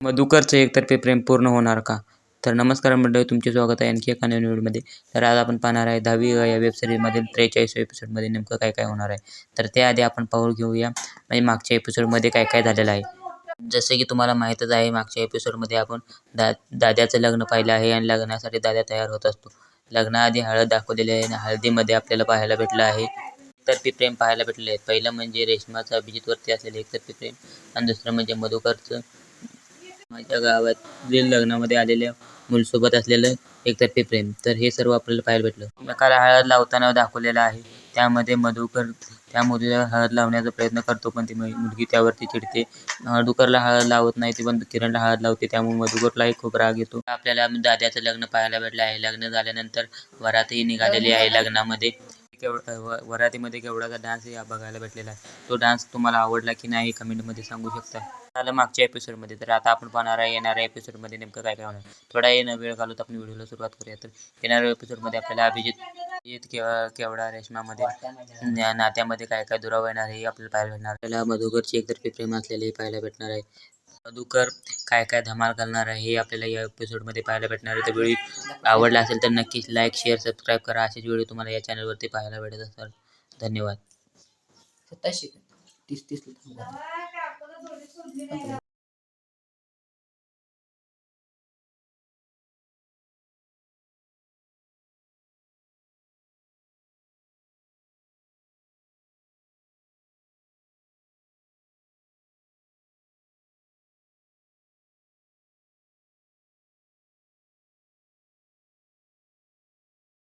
मधुकरचं एकतर्फे प्रेम पूर्ण होणार का? तर नमस्कार मंडळी तुमचे स्वागत आहे आणखी एका नवीन व्हिडिओमध्ये. तर आज आपण पाहणार आहे दहावी या वेबसिरीजमधील त्रेचाळीस एपिसोडमध्ये नेमकं काय काय होणार आहे. तर त्याआधी आपण पाहून घेऊया म्हणजे मागच्या एपिसोडमध्ये काय काय झालेलं आहे. जसे की तुम्हाला माहीतच आहे मागच्या एपिसोडमध्ये आपण दा दाद्याचं लग्न पाहिलं आहे आणि लग्नासाठी दाद्या तयार होत असतो. लग्नाआधी हळद दाखवलेली आहे आणि हळदीमध्ये आपल्याला पाहायला भेटलं आहे. एकतर्फी प्रेम पाहायला भेटले आहेत. पहिलं म्हणजे रेशमाचं अभिजितवरती असलेलं एकतर्फी प्रेम आणि दुसरं म्हणजे मधुकरचं माझ्या गावातील लग्नामध्ये आलेल्या मुलीसोबत असलेलं एकतर्फी प्रेम. तर हे सर्व आपल्याला पाहायला भेटलं. एकाला हळद लावताना दाखवलेलं आहे. त्यामध्ये मधुकर त्या मुलीला हळद लावण्याचा प्रयत्न करतो पण ती मुलगी त्यावरती चिडते. मधुकरला हळद लावत नाही ती पण किरणला हळद लावते. त्यामुळे मधुकरलाही खूप राग येतो. आपल्याला दाद्याचं लग्न पाहायला भेटलं आहे. लग्न झाल्यानंतर वरातही निघालेली आहे लग्नामध्ये. केवढ व- वरातीमध्ये केवढाचा डान्स या बघायला भेटलेला आहे? तो डान्स तुम्हाला आवडला की नाही कमेंटमध्ये सांगू शकता. झालं मागच्या एपिसोडमध्ये तर आता आपण पाहणार आहे येणाऱ्या एपिसोडमध्ये नेमकं काय काय होणार? थोडा येणं वेळ घालून आपण व्हिडिओला सुरुवात करूया. तर येणाऱ्या एपिसोडमध्ये आपल्याला अभिजित केव केवढा रेशमामध्ये नात्यामध्ये काय काय दुराव येणार हे आपल्याला पाहायला भेटणार आपल्याला मधुकरची एकतर्फी प्रेम असलेले हे पाहायला भेटणार आहे. जादूकर काय काय धमाल घालणार आहे हे आपल्याला या एपिसोडमध्ये पाहायला भेटणार आहे. तर व्हिडिओ आवडला असेल तर नक्कीच लाईक शेअर सबस्क्राईब करा. असेच व्हिडिओ तुम्हाला या चॅनलवरती पाहायला भेटत असतात धन्यवाद. सत्ताशे तीस तीस